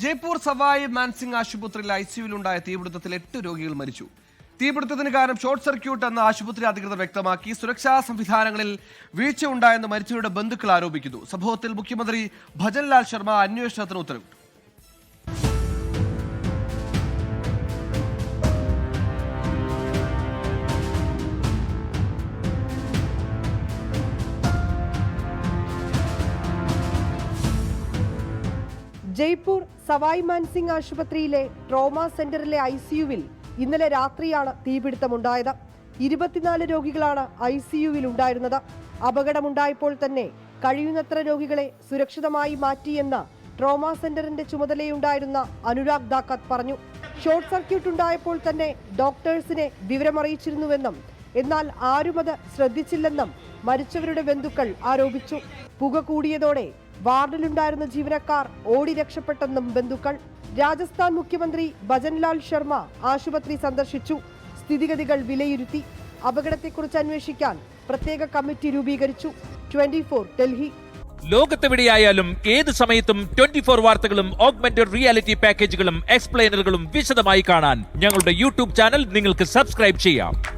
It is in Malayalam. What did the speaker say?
ജയ്പൂർ സവായ് മാൻസിംഗ് ആശുപത്രിയിൽ ഐ സിയുവിലുണ്ടായ തീപിടുത്തത്തിൽ എട്ട് രോഗികൾ മരിച്ചു. തീപിടുത്തത്തിന് കാരണം ഷോർട്ട് സർക്യൂട്ട് എന്ന് ആശുപത്രി അധികൃതർ വ്യക്തമാക്കി സുരക്ഷാ സംവിധാനങ്ങളിൽ വീഴ്ച ഉണ്ടായെന്ന് മരിച്ചവരുടെ ബന്ധുക്കൾ ആരോപിക്കുന്നു. സംഭവത്തിൽ മുഖ്യമന്ത്രി ഭജൻലാൽ ശർമ്മ അന്വേഷണത്തിന് ഉത്തരവിട്ടു. ജയ്പൂർ സവായ് മാൻസിംഗ് ആശുപത്രിയിലെ ട്രോമ സെന്ററിലെ ഐ സിയുവിൽ ഇന്നലെ രാത്രിയാണ് തീപിടുത്തമുണ്ടായത്. ഇരുപത്തിനാല് രോഗികളാണ് ഐ സിയുവിൽ ഉണ്ടായിരുന്നത്. അപകടമുണ്ടായപ്പോൾ തന്നെ കഴിയുന്നത്ര രോഗികളെ സുരക്ഷിതമായി മാറ്റിയെന്ന് ട്രോമ സെന്ററിന്റെ ചുമതലയുണ്ടായിരുന്ന അനുരാഗ് ദാക്കത്ത് പറഞ്ഞു. ഷോർട്ട് സർക്യൂട്ട് ഉണ്ടായപ്പോൾ തന്നെ ഡോക്ടേഴ്സിനെ വിവരമറിയിച്ചിരുന്നുവെന്നും എന്നാൽ ആരും അത് ശ്രദ്ധിച്ചില്ലെന്നും മരിച്ചവരുടെ ബന്ധുക്കൾ ആരോപിച്ചു. പുക കൂടിയതോടെ വാർഡിലുണ്ടായിരുന്ന ജീവനക്കാർ ഓടി രക്ഷപ്പെട്ടെന്നും ബന്ധുക്കൾ. രാജസ്ഥാൻ മുഖ്യമന്ത്രി ഭജൻലാൽ ശർമ്മ ആശുപത്രി സന്ദർശിച്ചു. സ്ഥിതിഗതികൾ വിലയിരുത്തി. അപകടത്തെക്കുറിച്ച് അന്വേഷിക്കാൻ പ്രത്യേക കമ്മിറ്റി രൂപീകരിച്ചു. ട്വന്റി ഡൽഹി. ലോകത്തെവിടെയായാലും ഏത് സമയത്തും ട്വന്റി ഫോർ വാർത്തകളും ഓഗ്മെന്റഡ് റിയാലിറ്റി പാക്കേജുകളും എക്സ്പ്ലെയിനറുകളും വിശദമായി കാണാൻ ഞങ്ങളുടെ യൂട്യൂബ് ചാനൽ നിങ്ങൾക്ക് സബ്സ്ക്രൈബ് ചെയ്യാം.